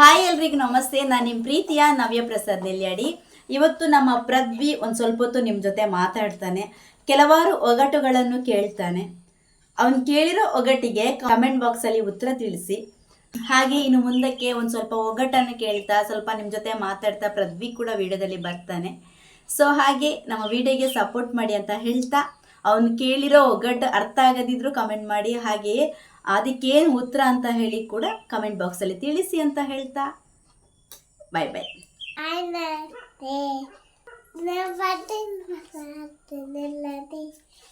ಎಲ್ರಿಗೂ ನಮಸ್ತೆ. ನಾನು ನಿಮ್ಮ ಪ್ರೀತಿಯ ನವ್ಯ ಪ್ರಸಾದ್ ನೆಲ್ಯಾಡಿ. ಇವತ್ತು ನಮ್ಮ ಪ್ರದ್ವಿ ಒಂದು ಸ್ವಲ್ಪ ಹೊತ್ತು ನಿಮ್ಮ ಜೊತೆ ಮಾತಾಡ್ತಾನೆ. ಕೆಲವಾರು ಒಗಟುಗಳನ್ನು ಕೇಳ್ತಾನೆ. ಅವನು ಕೇಳಿರೋ ಒಗಟಿಗೆ ಕಮೆಂಟ್ ಬಾಕ್ಸಲ್ಲಿ ಉತ್ತರ ತಿಳಿಸಿ. ಹಾಗೆ ಇನ್ನು ಮುಂದಕ್ಕೆ ಒಂದು ಸ್ವಲ್ಪ ಒಗಟನ್ನು ಕೇಳ್ತಾ, ಸ್ವಲ್ಪ ನಿಮ್ಮ ಜೊತೆ ಮಾತಾಡ್ತಾ ಪ್ರದ್ವಿ ಕೂಡ ವಿಡಿಯೋದಲ್ಲಿ ಬರ್ತಾನೆ. ಸೊ ಹಾಗೆ ನಮ್ಮ ವಿಡಿಯೋಗೆ ಸಪೋರ್ಟ್ ಮಾಡಿ ಅಂತ ಹೇಳ್ತಾ, ಅವನು ಕೇಳಿರೋ ಒಗ್ಗಟ್ಟು ಅರ್ಥ ಆಗದಿದ್ರು ಕಮೆಂಟ್ ಮಾಡಿ. ಹಾಗೆಯೇ ಅದಕ್ಕೇನು ಉತ್ತರ ಅಂತ ಹೇಳಿ ಕೂಡ ಕಮೆಂಟ್ ಬಾಕ್ಸಲ್ಲಿ ತಿಳಿಸಿ ಅಂತ ಹೇಳ್ತಾ. ಬಾಯ್ ಬಾಯ್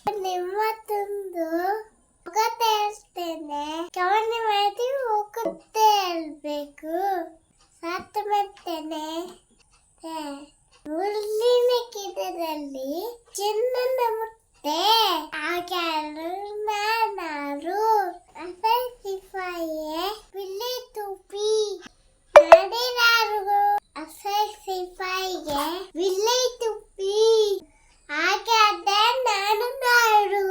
ನಿಮ್ಮ ತುಂದು ಹೇಳ್ತೇನೆ ಕವನ ಮಾಡಿ ಹೋಗುತ್ತೆ ಹೇಳ್ಬೇಕು ಸಾತು ಮಾಡ್ತೇನೆ ಮುಳ್ಳಿನ ಗಿಡದಲ್ಲಿ ಚಿನ್ನದ ಮುಟ್ಟೆ வில்லை துப்பி. ஆகாத நானும் நாடு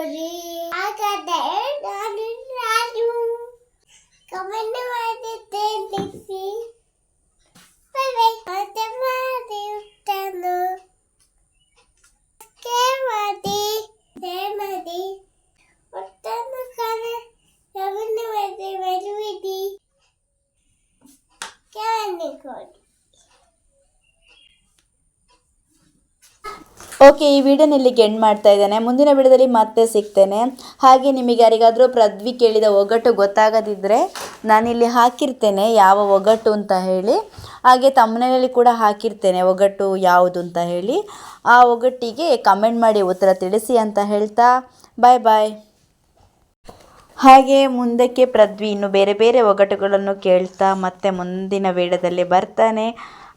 ಓಡಿ ಓಡಿ ಹಾಗಾದ್ರೆ ನಾನು ರಾಜು ಕಮೆಂಟ್ ಮಾಡಿದ್ದೆ ತಿಳಿಸಿ ಬೈ ಬೈ ಮತ್ತೆ ಮಾಡಿ ಉತ್ತನು ಮಾಡಿ ಶೇರ್ ಮಾಡಿ ಒಟ್ಟನ್ನು ಕಾಲ ಕಮೆಂಟ್ ಮಾಡಿ ಮರಿಬೇಡಿ ಕಮೆಂಟ್ ಕೊಡಿ ಓಕೆ, ಈ ವಿಡಿಯೋನ ಇಲ್ಲಿಗೆ ಎಂಡ್ ಮಾಡ್ತಾ ಇದ್ದೇನೆ. ಮುಂದಿನ ವಿಡಿಯೋದಲ್ಲಿ ಮತ್ತೆ ಸಿಗ್ತೇನೆ. ಹಾಗೆ ನಿಮಗೆ ಯಾರಿಗಾದರೂ ಪ್ರದ್ವಿ ಕೇಳಿದ ಒಗ್ಗಟ್ಟು ಗೊತ್ತಾಗದಿದ್ದರೆ ನಾನಿಲ್ಲಿ ಹಾಕಿರ್ತೇನೆ, ಯಾವ ಒಗ್ಗಟ್ಟು ಅಂತ ಹೇಳಿ. ಹಾಗೆ ತಮ್ಮನೇಲಿ ಕೂಡ ಹಾಕಿರ್ತೇನೆ ಒಗ್ಗಟ್ಟು ಯಾವುದು ಅಂತ ಹೇಳಿ. ಆ ಒಗ್ಗಟ್ಟಿಗೆ ಕಮೆಂಟ್ ಮಾಡಿ, ಉತ್ತರ ತಿಳಿಸಿ ಅಂತ ಹೇಳ್ತಾ ಬಾಯ್ ಬಾಯ್ ಹಾಗೆ ಮುಂದಕ್ಕೆ ಪ್ರದ್ವಿ ಇನ್ನು ಬೇರೆ ಬೇರೆ ಒಗಟುಗಳನ್ನು ಕೇಳ್ತಾ ಮತ್ತೆ ಮುಂದಿನ ವೇಡದಲ್ಲಿ ಬರ್ತಾನೆ.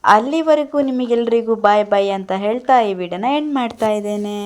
ಅಲ್ಲಿವರೆಗೂ ನಿಮಗೆಲ್ರಿಗೂ ಬಾಯ್ ಬಾಯ್ ಅಂತ ಹೇಳ್ತಾ ಈ ವಿಡಿಯೋನ ಎಂಡ್ ಮಾಡ್ತಾ ಇದ್ದೇನೆ.